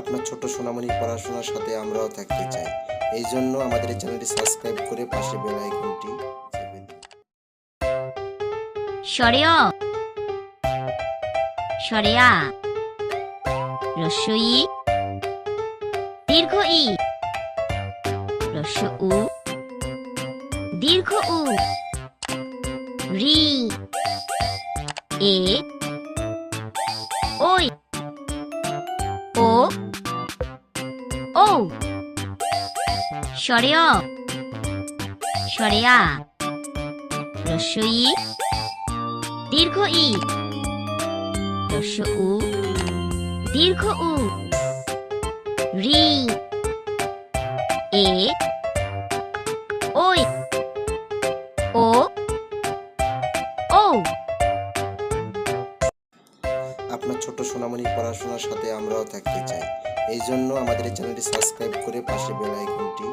আপনার ছোট সোনামণি পড়াশোনার সাথে আমরাও থাকতে চাই। এই জন্য আমাদের চ্যানেলটি সাবস্ক্রাইব করে পাশে বেল আইকনটি স্বরেয় স্বরেয়া রস্যই দীর্ঘ ই। রস্য উ। দীর্ঘ উ। রি। এ। ওই ও? ও। স্বরেয় স্বরেয়া রস্যই দীর্ঘ ই। রস্য উ। দীর্ঘ উ। রি। এ। ওই। ও। ও। আপনার ছোট সোনামণি পড়াশোনার সাথে আমরাও থাকতে চাই। এই জন্য আমাদের চ্যানেলটি সাবস্ক্রাইব করে পাশে বেল আইকনটি